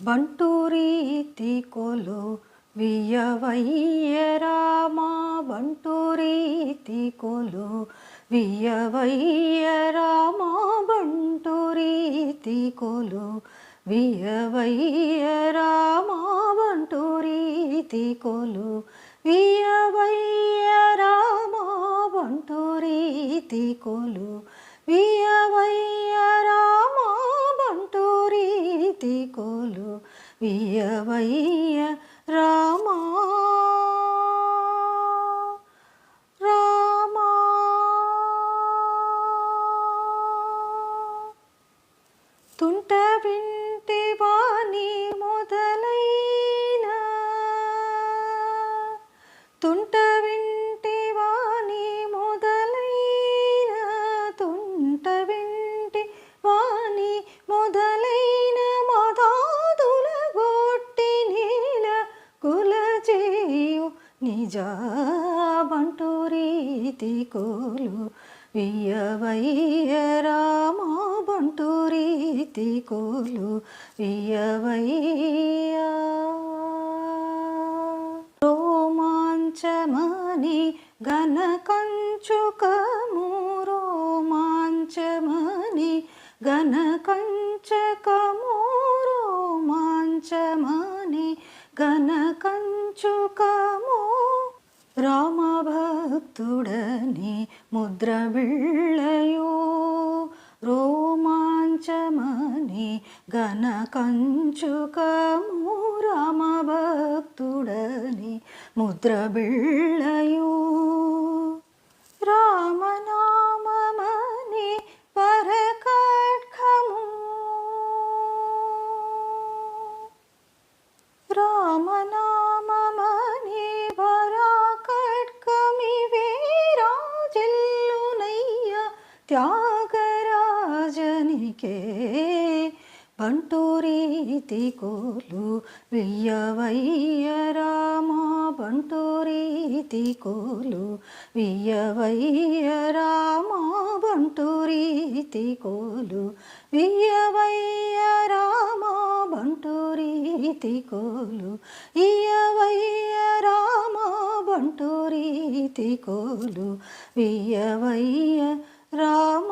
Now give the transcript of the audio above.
బంటూరీతి కొలు వియ్యవయ్య రామా బంటూరీతి కొలు వియ్యవయ్య రామా బంటూరీతి కొలు వియ్యవయ్య రామా బంటూరీతి కొలు వియ్యవయ్య రామా బంటూరీతి కొలు వియవయ్య రామా రామా. తుంట విన్ నిజాబంటూ రీతి కోలు వియవయ్య రామ బంటు రీతి కోలు వియ్యవయ్య. రోమాంచమని ఘన కంచుకము రోమాంచమని ఘన కంచకము రోమాంచమని ఘన रामभक्तुडनि मुद्र बिळ्ळयो रोमाञ्चमनि घनकञ्चुकमू रामभक्तुडनि मुद्र बिल्लय త్యాగరాజనికే బంటూరీతి కోలు వియ్యవయ్య రామ బంటూరీతి కోలు వియ్యవయ్య రామ బంటూరీతి కోలు వియ్యవయ్య రామ బంటూరీతి కోలు ఇయ్యవయ్య రామ బంటూరీతి కోలు వియ్యవయ్య రామ